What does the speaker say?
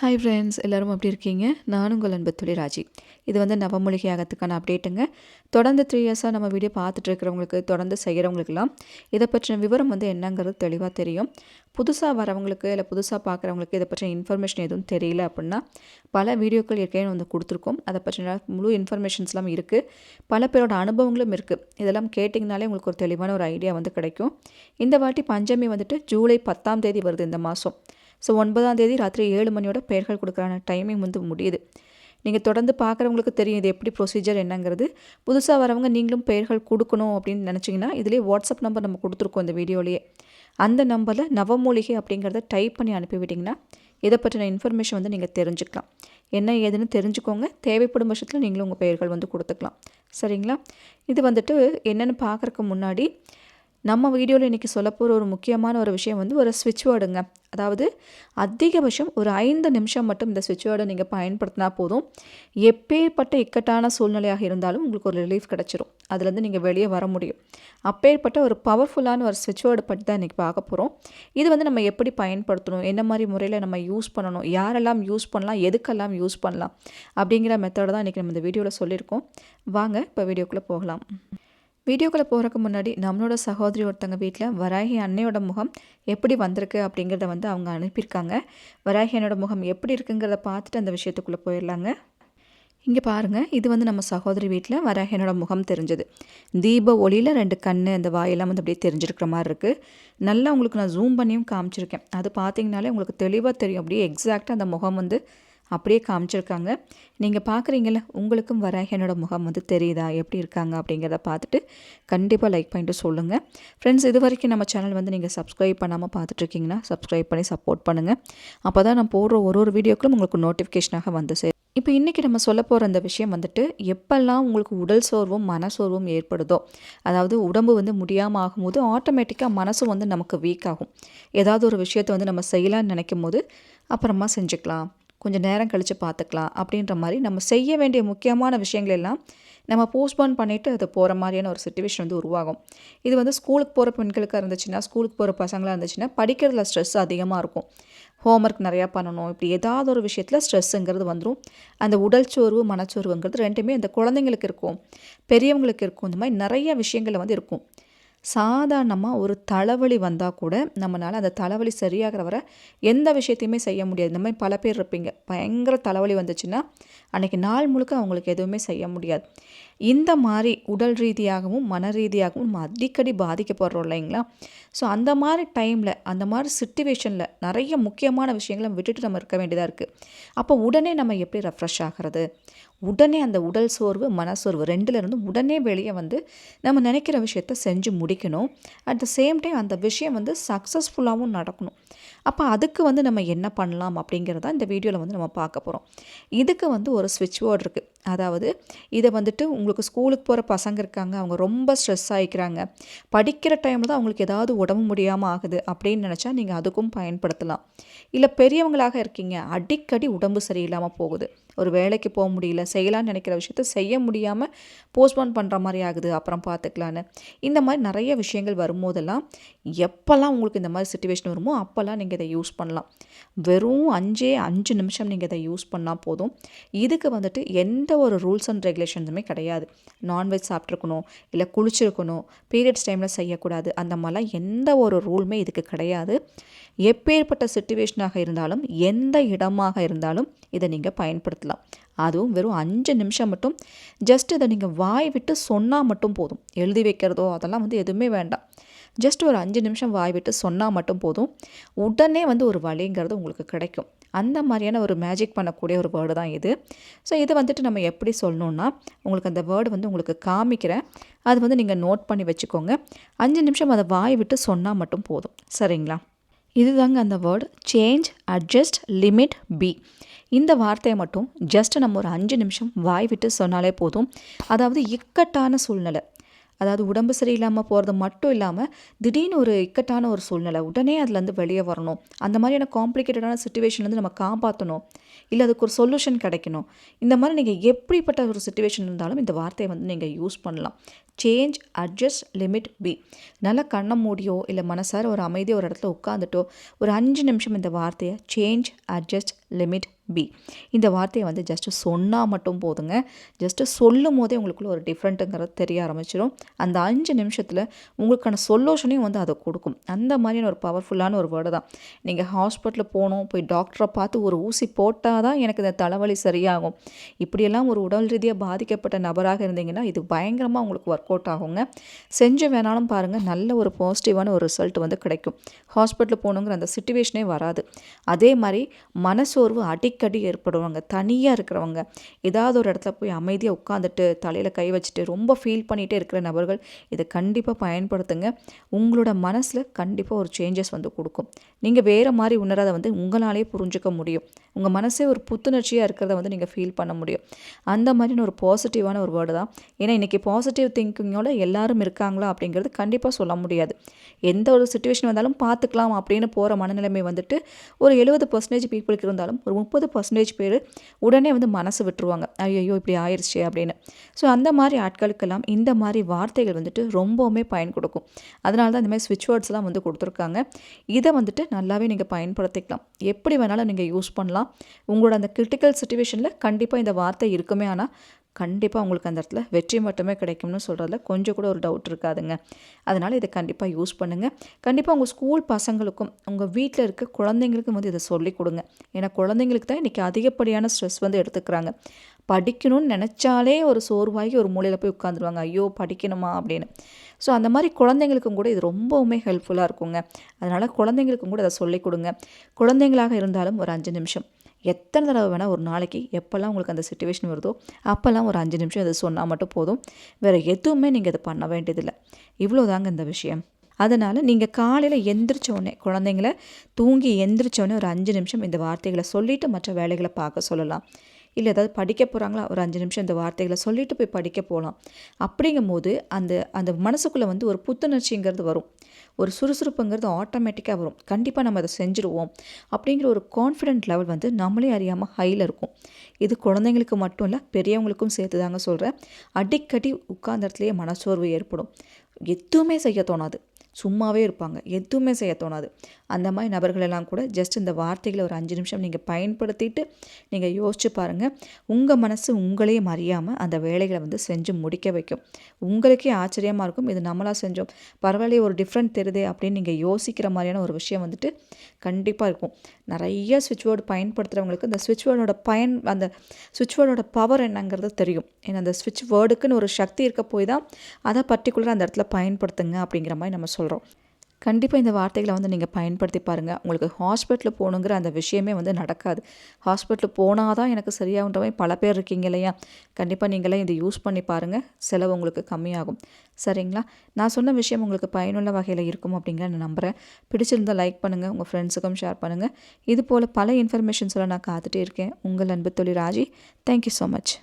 Hi friends எல்லோரும் எப்படி இருக்கீங்க? நானும் உங்கள் அன்பு ராஜி. இது வந்து நவமூலிகை ஆகத்துக்கான அப்டேட்டுங்க தொடர்ந்து த்ரீ இயர்ஸாக நம்ம வீடியோ பார்த்துட்டு இருக்கிறவங்களுக்கு தொடர்ந்து செய்கிறவங்களுக்கெல்லாம் இதை பற்றின விவரம் வந்து என்னங்கிறது தெளிவாக தெரியும். புதுசாக வரவங்களுக்கு இல்லை புதுசாக பார்க்குறவங்களுக்கு இதை பற்றின இன்ஃபர்மேஷன் எதுவும் தெரியல அப்படின்னா பல வீடியோக்கள் ஏற்கனவே வந்து கொடுத்துருக்கோம். அதை பற்றின முழு இன்ஃபர்மேஷன்ஸ்லாம் இருக்குது பல பேரோட அனுபவங்களும் இருக்குது இதெல்லாம் கேட்டிங்கனாலே உங்களுக்கு ஒரு தெளிவான ஒரு ஐடியா வந்து கிடைக்கும். இந்த வாட்டி பஞ்சமி வந்துட்டு ஜூலை பத்தாம் தேதி வருது இந்த மாதம் ஸோ ஒன்பதாம் தேதி ராத்திரி ஏழு மணியோட பெயர்கள் கொடுக்குறான டைமிங் வந்து முடியுது. நீங்கள் தொடர்ந்து பார்க்குறவங்களுக்கு தெரியும் இது எப்படி ப்ரொசீஜர் என்னங்கிறது. புதுசாக வரவங்க நீங்களும் பெயர்கள் கொடுக்கணும் அப்படின்னு நினச்சிங்கன்னா இதிலே வாட்ஸ்அப் நம்பர் நம்ம கொடுத்துருக்கோம் இந்த வீடியோலேயே. அந்த நம்பரில் நவமூலிகை அப்படிங்கிறத டைப் பண்ணி அனுப்பிவிட்டிங்கன்னா இதை பற்றின இன்ஃபர்மேஷன் வந்து நீங்கள் தெரிஞ்சுக்கலாம். என்ன ஏதுன்னு தெரிஞ்சுக்கோங்க. தேவைப்படும் பட்சத்தில் நீங்களும் உங்கள் பெயர்கள் வந்து கொடுத்துக்கலாம். சரிங்களா? இது வந்துட்டு என்னென்னு பார்க்குறக்கு முன்னாடி நம்ம வீடியோவில் இன்றைக்கி சொல்ல போகிற ஒரு முக்கியமான ஒரு விஷயம் வந்து ஒரு ஸ்விட்ச் வேர்டுங்க அதாவது அதிகபட்சம் ஒரு ஐந்து நிமிஷம் மட்டும் இந்த ஸ்விட்ச் வேர்டை நீங்கள் பயன்படுத்தினா போதும். எப்பேற்பட்ட இக்கட்டான சூழ்நிலையாக இருந்தாலும் உங்களுக்கு ஒரு ரிலீஃப் கிடச்சிரும். அதுலேருந்து நீங்கள் வெளியே வர முடியும். அப்பேற்பட்ட ஒரு பவர்ஃபுல்லான ஒரு ஸ்விட்ச் வேர்டு பற்றி தான் இன்றைக்கி பார்க்க போகிறோம் இது வந்து நம்ம எப்படி பயன்படுத்தணும்? என்ன மாதிரி முறையில் நம்ம யூஸ் பண்ணணும்? யாரெல்லாம் யூஸ் பண்ணலாம்? எதுக்கெல்லாம் யூஸ் பண்ணலாம்? அப்படிங்கிற மெத்தடை தான் இன்றைக்கி நம்ம இந்த வீடியோவில் சொல்லியிருக்கோம். வாங்க இப்போ வீடியோக்குள்ளே போகலாம். வீடியோக்குள்ளே போகிறக்கு முன்னாடி நம்மளோட சகோதரி ஒருத்தங்க வீட்டில் வராகி அன்னையோட முகம் எப்படி வந்திருக்கு அப்படிங்கிறத வந்து அவங்க அனுப்பியிருக்காங்க. வராகி அண்ணையோட முகம் எப்படி இருக்குங்கிறத பார்த்துட்டு அந்த விஷயத்துக்குள்ளே போயிடலாங்க. இங்கே பாருங்கள் இது வந்து நம்ம சகோதரி வீட்டில் வராகியனோட முகம் தெரிஞ்சது. தீப ஒளியில் ரெண்டு கண் அந்த வாயெல்லாம் வந்து அப்படியே தெரிஞ்சிருக்கிற மாதிரி இருக்குது நல்லா உங்களுக்கு நான் ஜூம் பண்ணியும் காமிச்சிருக்கேன். அது பார்த்தீங்கனாலே உங்களுக்கு தெளிவாக தெரியும். அப்படியே எக்ஸாக்டாக அந்த முகம் வந்து அப்படியே காமிச்சிருக்காங்க. நீங்கள் பார்க்குறீங்கள உங்களுக்கும் வராகியனோட முகம் வந்து தெரியுதா? எப்படி இருக்காங்க? அப்படிங்கிறத பார்த்துட்டு கண்டிப்பாக லைக் பண்ணிட்டு சொல்லுங்கள் ஃப்ரெண்ட்ஸ் இது வரைக்கும் நம்ம சேனல் வந்து நீங்கள் சப்ஸ்கிரைப் பண்ணாமல் பார்த்துட்ருக்கீங்கன்னா சப்ஸ்கிரைப் பண்ணி சப்போர்ட் பண்ணுங்கள் அப்போ தான் நான் போடுற ஒரு ஒரு வீடியோக்களும் உங்களுக்கு நோட்டிஃபிகேஷனாக வந்து சேரும். இப்போ இன்றைக்கி நம்ம சொல்ல போகிற அந்த விஷயம் வந்துட்டு எப்பெல்லாம் உங்களுக்கு உடல் சோர்வும் மனசோர்வும் ஏற்படுதோ அதாவது உடம்பு வந்து முடியாமல் ஆகும்போது ஆட்டோமேட்டிக்காக மனசும் வந்து நமக்கு வீக் ஆகும். ஏதாவது ஒரு விஷயத்தை வந்து நம்ம செய்யலான்னு நினைக்கும் போது அப்புறமா செஞ்சுக்கலாம். கொஞ்சம் நேரம் கழித்து பார்த்துக்கலாம் அப்படின்ற மாதிரி நம்ம செய்ய வேண்டிய முக்கியமான விஷயங்கள் எல்லாம் நம்ம போஸ்ட்போன் பண்ணிவிட்டு அது போகிற மாதிரியான ஒரு சுச்சுவேஷன் வந்து உருவாகும். இது வந்து ஸ்கூலுக்கு போகிற பெண்களுக்காக இருந்துச்சுன்னா ஸ்கூலுக்கு போகிற பசங்களாக இருந்துச்சுன்னா படிக்கிறதுல ஸ்ட்ரெஸ் அதிகமாக இருக்கும். ஹோம்ஒர்க் நிறையா பண்ணணும் இப்படி ஏதாவது ஒரு விஷயத்தில் ஸ்ட்ரெஸ்ஸுங்கிறது வந்துடும் அந்த உடல் சோர்வு மனச்சோர்வுங்கிறது ரெண்டுமே அந்த குழந்தைங்களுக்கு இருக்கும் பெரியவங்களுக்கு இருக்கும். இந்த மாதிரி நிறைய விஷயங்கள் வந்து இருக்கும். சாதாரணமாக ஒரு தலைவலி வந்தால் கூட நம்மளால் அந்த தலைவலி சரியாகிற வர எந்த விஷயத்தையுமே செய்ய முடியாது. இந்த மாதிரி பல பேர் இருப்பீங்க. பயங்கர தலைவலி வந்துச்சுன்னா அன்றைக்கி நாள் முழுக்க அவங்களுக்கு எதுவுமே செய்ய முடியாது. இந்த மாதிரி உடல் ரீதியாகவும் மன ரீதியாகவும் நம்ம அடிக்கடி பாதிக்கப்படுறோம் இல்லைங்களா? ஸோ அந்த மாதிரி டைமில் அந்த மாதிரி சுச்சுவேஷனில் நிறைய முக்கியமான விஷயங்களை விட்டுட்டு நம்ம இருக்க வேண்டியதாக இருக்குது அப்போ உடனே நம்ம எப்படி ரெஃப்ரெஷ் ஆகிறது? உடனே அந்த உடல் சோர்வு மனசோர்வு ரெண்டுலேருந்து உடனே வெளியே வந்து நம்ம நினைக்கிற விஷயத்த செஞ்சு முடிக்கணும். அட் த சேம் டைம் அந்த விஷயம் வந்து சக்ஸஸ்ஃபுல்லாகவும் நடக்கணும். அப்போ அதுக்கு வந்து நம்ம என்ன பண்ணலாம் அப்படிங்கிறத இந்த வீடியோவில் வந்து நம்ம பார்க்க போகிறோம் இதுக்கு வந்து ஒரு ஸ்விட்ச் போர்டு இருக்குது அதாவது இதை வந்துட்டு உங்களுக்கு ஸ்கூலுக்கு போகிற பசங்க இருக்காங்க அவங்க ரொம்ப ஸ்ட்ரெஸ் ஆகிக்கிறாங்க படிக்கிற டைமில் தான் அவங்களுக்கு ஏதாவது உடம்பு முடியாமல் ஆகுது அப்படின்னு நினச்சா நீங்கள் அதுக்கும் பயன்படுத்தலாம். இல்லை பெரியவங்களாக இருக்கீங்க அடிக்கடி உடம்பு சரியில்லாமல் போகுது. ஒரு வேலைக்கு போக முடியல செய்யலான்னு நினைக்கிற விஷயத்த செய்ய முடியாமல் போஸ்ட்போன் பண்ணுற மாதிரி ஆகுது. அப்புறம் பார்த்துக்கலான்னு இந்த மாதிரி நிறைய விஷயங்கள் வரும்போதெல்லாம் எப்போல்லாம் உங்களுக்கு இந்த மாதிரி சுச்சுவேஷன் வருமோ அப்போல்லாம் நீங்கள் இதை யூஸ் பண்ணலாம். வெறும் அஞ்சே அஞ்சு நிமிஷம் நீங்கள் இதை யூஸ் பண்ணால் போதும். இதுக்கு வந்துட்டு எந்த ஒரு ரூல்ஸ் அண்ட் ரெகுலேஷன்ஸுமே கிடையாது. நான்வெஜ் சாப்பிட்ருக்கணும் இல்லை குளிச்சிருக்கணும் பீரியட்ஸ் டைமில் செய்யக்கூடாது. அந்த மாதிரிலாம் எந்த ஒரு ரூலுமே இதுக்கு கிடையாது. எப்பேற்பட்ட சுச்சுவேஷனாக இருந்தாலும் எந்த இடமாக இருந்தாலும் இதை நீங்கள் பயன்படுத்தலாம். அதுவும் வெறும் அஞ்சு நிமிஷம் மட்டும். ஜஸ்ட் இதை நீங்கள் வாய் விட்டு சொன்னால் மட்டும் போதும். எழுதி வைக்கிறதோ அதெல்லாம் வந்து எதுவுமே வேண்டாம். ஜஸ்ட் ஒரு அஞ்சு நிமிஷம் வாய் விட்டு சொன்னால் மட்டும் போதும். உடனே வந்து ஒரு வழிங்கிறது உங்களுக்கு கிடைக்கும். அந்த மாதிரியான ஒரு மேஜிக் பண்ணக்கூடிய ஒரு வேர்டு தான் இது. ஸோ இதை வந்துட்டு நம்ம எப்படி சொல்லணுன்னா உங்களுக்கு அந்த வேர்டு வந்து உங்களுக்கு காமிக்கிறேன். அது வந்து நீங்கள் நோட் பண்ணி வச்சுக்கோங்க. அஞ்சு நிமிஷம் அதை வாய் விட்டு சொன்னால் மட்டும் போதும். சரிங்களா? இதுதாங்க அந்த word change adjust limit B இந்த வார்த்தையை மட்டும் ஜஸ்ட் நம்ம ஒரு அஞ்சு நிமிஷம் வாய் விட்டு சொன்னாலே போதும். அதாவது இக்கட்டான சூழ்நிலை. அதாவது உடம்பு சரியில்லாமல் போகிறது மட்டும் இல்லாமல் திடீர்னு ஒரு இக்கட்டான ஒரு சூழ்நிலை. உடனே அதுலேருந்து வெளியே வரணும். அந்த மாதிரியான காம்ப்ளிகேட்டடான சுச்சுவேஷன்லேருந்து நம்ம காப்பாற்றணும் இல்லை அதுக்கு ஒரு சொல்யூஷன் கிடைக்கணும். இந்த மாதிரி நீங்கள் எப்படிப்பட்ட ஒரு சுச்சுவேஷன் இருந்தாலும் இந்த வார்த்தையை வந்து நீங்கள் யூஸ் பண்ணலாம். சேஞ்ச் அட்ஜஸ்ட் லிமிட் பி நல்லா கண்ணை மூடியோ இல்லை மனசார ஒரு அமைதியாக ஒரு இடத்துல உட்காந்துட்டோ ஒரு அஞ்சு நிமிஷம் இந்த வார்த்தையை சேஞ்ச் அட்ஜஸ்ட் லிமிட் பி இந்த வார்த்தையை வந்து ஜஸ்ட்டு சொன்னால் மட்டும் போதுங்க. ஜஸ்ட்டு சொல்லும் போதே உங்களுக்குள்ள ஒரு டிஃப்ரெண்ட்டுங்கிறது தெரிய ஆரம்பிச்சிடும் அந்த அஞ்சு நிமிஷத்தில் உங்களுக்கான சொல்யூஷனையும் வந்து அதை கொடுக்கும். அந்த மாதிரியான ஒரு பவர்ஃபுல்லான ஒரு வேர்டு தான். நீங்கள் ஹாஸ்பிட்டலில் போகணும் போய் டாக்டரை பார்த்து ஒரு ஊசி போட்டால் தான் எனக்கு இந்த தலைவலி சரியாகும். இப்படியெல்லாம் ஒரு உடல் ரீதியாக பாதிக்கப்பட்ட நபராக இருந்தீங்கன்னா இது பயங்கரமாக உங்களுக்கு ஒர்க் அவுட் ஆகுங்க. செஞ்சு வேணாலும் பாருங்கள் நல்ல ஒரு பாசிட்டிவான ஒரு ரிசல்ட் வந்து கிடைக்கும். ஹாஸ்பிட்டலில் போகணுங்கிற அந்த சுச்சுவேஷனே வராது. அதே மாதிரி மனசோர்வு அடிக்கடி ஏற்படுவாங்க. தனியாக இருக்கிறவங்க. ஏதாவது ஒரு இடத்துல போய் அமைதியாக உட்காந்துட்டு தலையில் கை வச்சுட்டு ரொம்ப ஃபீல் பண்ணிகிட்டே இருக்கிற நபர்கள் இதை கண்டிப்பாக பயன்படுத்துங்க. உங்களோட மனசில் கண்டிப்பாக ஒரு சேஞ்சஸ் வந்து கொடுக்கும். நீங்கள் வேறு மாதிரி உணராத வந்து உங்களாலே புரிஞ்சுக்க முடியும். உங்கள் மனசே ஒரு புத்துணர்ச்சியாக இருக்கிறத வந்து நீங்கள் ஃபீல் பண்ண முடியும். அந்த மாதிரின்னு ஒரு பாசிட்டிவான ஒரு வேர்டு தான். ஏன்னா இன்றைக்கி பாசிட்டிவ் திங்கிங்கோட எல்லாரும் இருக்காங்களா அப்படிங்கிறது கண்டிப்பாக சொல்ல முடியாது. எந்த ஒரு சுச்சுவேஷன் வந்தாலும் பார்த்துக்கலாம் அப்படின்னு போகிற மனநிலைமை வந்துட்டு ஒரு எழுபது பர்சன்டேஜ் பீப்புளுக்கு இருந்தாலும் ஒரு முப்பது பர்சன்டேஜ் பேர் உடனே வந்து மனசு விட்டுருவாங்க. ஐயோ இப்படி ஆயிடுச்சு அப்படின்னு. ஸோ அந்த மாதிரி ஆட்களுக்கெல்லாம் இந்த மாதிரி வார்த்தைகள் வந்துட்டு ரொம்பவுமே பயன் கொடுக்கும். அதனால தான் இந்த மாதிரி ஸ்விட்ச் வேர்ட்ஸ்லாம் வந்து கொடுத்துருக்காங்க. இதை வந்துட்டு நல்லாவே நீங்கள் பயன்படுத்திக்கலாம். எப்படி வேணாலும் நீங்கள் யூஸ் பண்ணலாம். உங்களோட அந்த கிரிட்டிக்கல் சுச்சுவேஷனில் கண்டிப்பாக இந்த வார்த்தை இருக்குமே ஆனால் கண்டிப்பாக உங்களுக்கு அந்த இடத்துல வெற்றி மட்டுமே கிடைக்கும்னு சொல்கிறதுல கொஞ்சம் கூட ஒரு டவுட் இருக்காதுங்க. அதனால் இதை கண்டிப்பாக யூஸ் பண்ணுங்கள் கண்டிப்பாக உங்கள் ஸ்கூல் பசங்களுக்கும் உங்கள் வீட்டில் இருக்க குழந்தைங்களுக்கும் வந்து இதை சொல்லிக் கொடுங்க. ஏன்னா குழந்தைங்களுக்கு தான் இன்றைக்கி அதிகப்படியான ஸ்ட்ரெஸ் வந்து எடுத்துக்கிறாங்க. படிக்கணும்னு நினச்சாலே ஒரு சோர்வாகி ஒரு மூலையில் போய் உட்காந்துருவாங்க. ஐயோ படிக்கணுமா? அப்படின்னு. ஸோ அந்த மாதிரி குழந்தைங்களுக்கும் கூட இது ரொம்பவுமே ஹெல்ப்ஃபுல்லாக இருக்குங்க. அதனால் குழந்தைங்களுக்கும் கூட அதை சொல்லிக் கொடுங்க. குழந்தைங்களாக இருந்தாலும் ஒரு அஞ்சு நிமிஷம். எத்தனை தடவை வேணால் ஒரு நாளைக்கு எப்போல்லாம் உங்களுக்கு அந்த சுச்சுவேஷன் வருதோ அப்போல்லாம் ஒரு அஞ்சு நிமிஷம் இதை சொன்னால் மட்டும் போதும். வேறு எதுவுமே நீங்கள் இதை பண்ண வேண்டியதில்லை. இவ்வளோ தாங்க இந்த விஷயம். அதனால் நீங்கள் காலையில் எந்திரிச்சோடனே குழந்தைங்கள தூங்கி எந்திரிச்சோடனே ஒரு அஞ்சு நிமிஷம் இந்த வார்த்தைகளை சொல்லிவிட்டு மற்ற வேலைகளை பார்க்க சொல்லலாம். இல்லை ஏதாவது படிக்க போகிறாங்களா ஒரு அஞ்சு நிமிஷம் இந்த வார்த்தைகளை சொல்லிட்டு போய் படிக்க போகலாம் அப்படிங்கும்போது அந்த அந்த மனசுக்குள்ளே வந்து ஒரு புத்துணர்ச்சிங்கிறது வரும். ஒரு சுறுசுறுப்புங்கிறது ஆட்டோமேட்டிக்காக வரும். கண்டிப்பாக நம்ம அதை செஞ்சுருவோம். அப்படிங்கிற ஒரு கான்ஃபிடென்ட் லெவல் வந்து நம்மளே அறியாமல் ஹையில் இருக்கும். இது குழந்தைங்களுக்கு மட்டும் இல்லை பெரியவங்களுக்கும் சேர்த்து தாங்க சொல்கிறேன் அடிக்கடி உட்கார்ந்த இடத்துலையே மனச்சோர்வு ஏற்படும். எதுவுமே செய்ய தோணாது. சும்மாவே இருப்பாங்க. எதுவுமே செய்ய தோணாது. அந்த மாதிரி நபர்களெல்லாம் கூட ஜஸ்ட் இந்த வார்த்தைகளை ஒரு அஞ்சு நிமிஷம் நீங்கள் பயன்படுத்திட்டு நீங்கள் யோசிச்சு பாருங்கள் உங்கள் மனசு உங்களையே அறியாமல் அந்த வேலைகளை வந்து செஞ்சு முடிக்க வைக்கும். உங்களுக்கே ஆச்சரியமாக இருக்கும். இது நம்மளாக செஞ்சோம். பரவாயில்லையே ஒரு டிஃப்ரெண்ட் தெரியுதே அப்படின்னு நீங்கள் யோசிக்கிற மாதிரியான ஒரு விஷயம் வந்துட்டு கண்டிப்பாக இருக்கும். நிறைய சுவிட்ச் வேர்டு பயன்படுத்துகிறவங்களுக்கு இந்த சுவிட்ச் வேர்டோட பயன் அந்த சுவிட்ச் வேர்டோட பவர் என்னங்கிறது தெரியும். ஏன்னா அந்த சுவிட்ச் வேர்டுக்குன்னு ஒரு சக்தி இருக்க போய் தான் அதை பர்டிகுலராக அந்த இடத்துல பயன்படுத்துங்க அப்படிங்கிற மாதிரி நம்ம சொல்லலாம். சொல்கிறோம் கண்டிப்பாக இந்த வார்த்தைகளை வந்து நீங்கள் பயன்படுத்தி பாருங்கள் உங்களுக்கு ஹாஸ்பிட்டலில் போகணுங்கிற அந்த விஷயமே வந்து நடக்காது. ஹாஸ்பிட்டல் போனால் தான் எனக்கு சரியாகுன்ற பல பேர் இருக்கீங்க இல்லையா? கண்டிப்பாக நீங்களே இதை யூஸ் பண்ணி பாருங்கள் செலவு உங்களுக்கு கம்மியாகும். சரிங்களா? நான் சொன்ன விஷயம் உங்களுக்கு பயனுள்ள வகையில் இருக்கும் அப்படிங்கிற நான் நம்புகிறேன் பிடிச்சிருந்தால் லைக் பண்ணுங்கள் உங்கள் ஃப்ரெண்ட்ஸுக்கும் ஷேர் பண்ணுங்கள் இது போல் பல இன்ஃபர்மேஷன்ஸில் நான் காத்துட்டே இருக்கேன். உங்கள் அன்பு தொழில் ராஜி. Thank you so much